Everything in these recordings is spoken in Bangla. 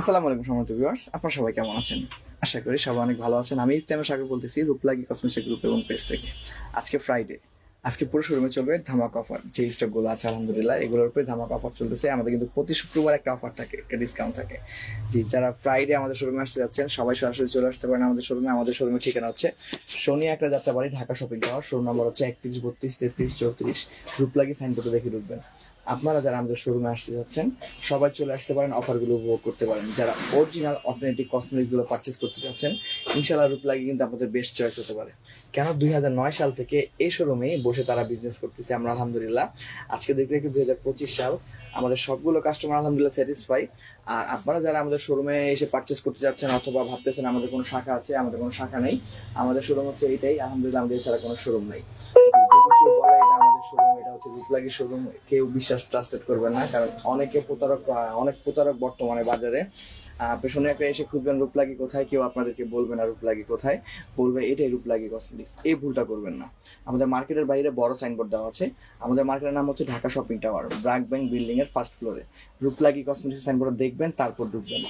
আসসালামু আলাইকুম সম্মানিত ভিউয়ার্স আপনারা সবাই কেমন আছেন? আশা করি সবাই অনেক ভালো আছেন। আমি ইসলামের সাগর বলতেছি, রূপলাগি কসমেটিক্স গ্রুপ এবং পেজ থেকে। আজকে ফ্রাইডে আজকে পুরো শোরুমে চলবে ধামাক অফার যে স্টকগুলো আছে, আলহামদুলিল্লাহ, এগুলোর উপরে ধামাক অফার চলতেছে। আমাদের কিন্তু প্রতি শুক্রবার একটা অফার থাকে, একটা ডিসকাউন্ট থাকে। জি, যারা ফ্রাইডে আমাদের শোরুমে আসতে যাচ্ছেন, সবাই সরাসরি চলে আসতে পারেন আমাদের শোরুমে আমাদের শোরুমের ঠিকানা হচ্ছে শনি একটা যাত্রা বাড়ি Dhaka shopping tower showroom number হচ্ছে একত্রিশ, বত্রিশ, তেত্রিশ, চৌত্রিশ। রূপলাগি সাইনবোর্ডে দেখে ঢুকবেন। আপনারা যারা আমাদের শোরুমে আসতে যাচ্ছেন, সবাই চলে আসতে পারেন অফারগুলো উপভোগ করতে পারেন। যারা অরিজিনাল অথেন্টিক কসমেটিকগুলো পারচেস করতে চাচ্ছেন ইনশাল্লাহ রূপলাগি কিন্তু আমাদের বেস্ট চয়েস হতে পারে। কেন? দুই হাজার নয় সাল থেকে এই শোরুমেই বসে তারা বিজনেস করতেছে, আমরা আলহামদুলিল্লাহ। আজকে দেখতে দেখতে দুই সাল, আমাদের সবগুলো কাস্টমার আলহামদুলিল্লাহ স্যাটিসফাই আর আপনারা যারা আমাদের শোরুমে এসে পারচেস করতে যাচ্ছেন অথবা ভাবতেছেন আমাদের কোনো শাখা আছে, আমাদের কোনো শাখা নেই, আমাদের শোরুম হচ্ছে এইটাই আলহামদুলিল্লাহ আমাদের এছাড়া কোনো শোরুম নেই। বলে এটা আমাদের শোরুম এটা হচ্ছে রূপলাগি শোরুম কেউ বিশ্বাস ট্রাস্টেড না, কারণ অনেকে প্রতারক অনেক প্রতারক বর্তমানে বাজারে। পেছনে একটা এসে খুঁজবেন রূপলাগি কোথায়, কেউ আপনাদেরকে বলবে না রূপলাগি কোথায়, বলবে এটাই রূপলাগি কসমেটিক্স এই ভুলটা করবেন না। আমাদের মার্কেটের বাইরে বড় সাইনবোর্ড দেওয়া আছে, আমাদের মার্কেটের নাম হচ্ছে Dhaka shopping tower BRAC bank building এর ফার্স্ট ফ্লোরে রূপলাগি কসমেটিক্স সাইনবোর্ড দেখবেন, তারপর ঢুকবেন।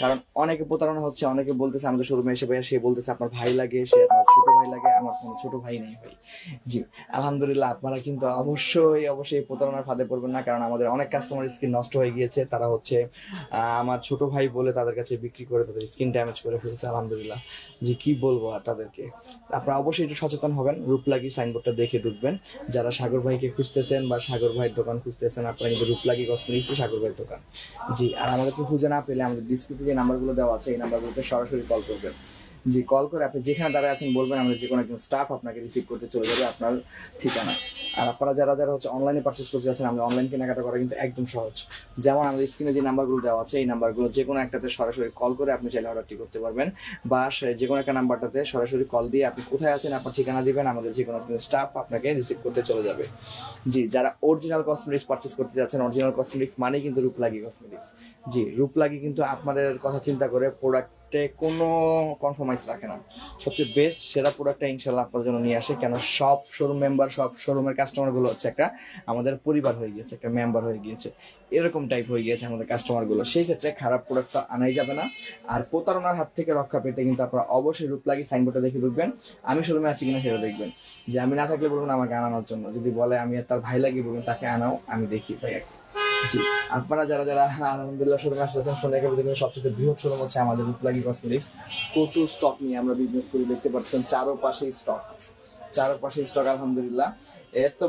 কারণ অনেকে প্রতারণা হচ্ছে, অনেকে বলতেছে আমাদের শোরুমে এসে ভাইয়া, সে বলতেছে, আপনার ভাই লাগে, সে আপনার ভাই লাগে, আমার কোনো ছোট ভাই নেই ভাই। জি, আলহামদুলিল্লাহ আপনারা কিন্তু অবশ্যই অবশ্যই প্রতারণার ফাঁদে পড়বেন না, কারণ আমাদের অনেক কাস্টমার স্কিন নষ্ট হয়ে গিয়েছে। তারা হচ্ছে আমার ছোট ভাই বলে তাদের কাছে বিক্রি করে তাদের স্কিন ড্যামেজ করে ফেলছে, আলহামদুলিল্লাহ। জি, কি বলব আর তাদেরকে? আপনারা অবশ্যই একটু সচেতন হবেন রূপলাগি সাইনবোর্ডটা দেখে ঢুকবেন। যারা সাগর ভাইকে খুঁজতেছেন বা সাগর ভাইয়ের দোকান খুঁজতেছেন, আপনারা কিন্তু রূপলাগি কসমেটিক্স সাগর ভাইয়ের দোকান। জি, আর আমাদেরকে খুঁজে না পেলে আমাদের ডিসক্রিপে যে নাম্বারগুলো দেওয়া আছে, এই নাম্বারগুলোতে সরাসরি কল করবেন। জি কল করে আপনি যেখানে দাঁড়ায় আছেন বলবেন আমাদের যে কোনো একজন স্টাফ আপনাকে রিসিভ করতে চলে যাবে আপনার ঠিকানা আর আপনারা যারা যারা হচ্ছে অনলাইনে পারচেস করতে যাচ্ছেন আমাদের অনলাইন কেনাকাটা করা কিন্তু একদম সহজ। যেমন আমাদের স্ক্রিনে যে নাম্বারগুলো দেওয়া আছে, এই নাম্বারগুলো যে কোনো একটাতে সরাসরি কল করে আপনি চাইলে অর্ডারটি করতে পারবেন। বা যে কোনো একটা নাম্বারটাতে সরাসরি কল দিয়ে আপনি কোথায় আছেন, আপনার ঠিকানা দিবেন, আমাদের যে কোনো স্টাফ আপনাকে রিসিভ করতে চলে যাবে। জি, যারা অরিজিনাল কসমেটিক্স পারচেস করতে যাচ্ছেন অরিজিনাল কসমেটিক্স মানে কিন্তু রূপলাগি কসমেটিক্স জি, রূপলাগি কিন্তু আপনাদের কথা চিন্তা করে প্রোডাক্টে কোনো কনফার্মাইজ রাখে না। সবচেয়ে বেস্ট সেরা প্রোডাক্টটা ইনশাল্লাহ আপনার জন্য নিয়ে আসে, কেন সব শোরুম মেম্বার সব শোরুমের কাস্টমারগুলো হচ্ছে একটা আমাদের পরিবার হয়ে গিয়েছে, একটা মেম্বার হয়ে গিয়েছে। এরকম টাইপ হয়ে গিয়েছে আমাদের কাস্টমারগুলো সেই ক্ষেত্রে খারাপ প্রোডাক্ট তো আনাই যাবে না। আর প্রতারণার হাত থেকে রক্ষা পেতে কিন্তু আপনারা অবশ্যই রূপলাগি সাইনবোর্ডটা দেখে ঢুকবেন আমি শোরুমে আছি কিনা সেটা দেখবেন। যে আমি না থাকলে বলবেন আমাকে আনানোর জন্য। যদি বলে আমি আর তার ভাই লাগিয়ে বলবেন, তাকে আনাও, আমি দেখি ভাই। আপনারা যারা যারা, আলহামদুলিল্লাহ শোরুমে আসতেছেন সোনাকে বলতে সবচেয়ে বৃহৎ শোরুম হচ্ছে আমাদের রূপলাগি কসমেটিক্স প্রচুর স্টক নিয়ে আমরা বিজনেস করে, দেখতে পাচ্ছেন চারোপাশে স্টক চারপাশে স্টক আলহামদুলিল্লাহ। এর তো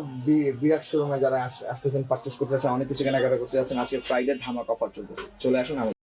বিরাট শোরুমে যারা আসতেছেন পার্চেস করতে যাচ্ছেন, অনেক কিছু কেনাকাটা করতে যাচ্ছেন, আজকে ফ্রাইডে ধামাক অফার চলতেছে। চলে আসুন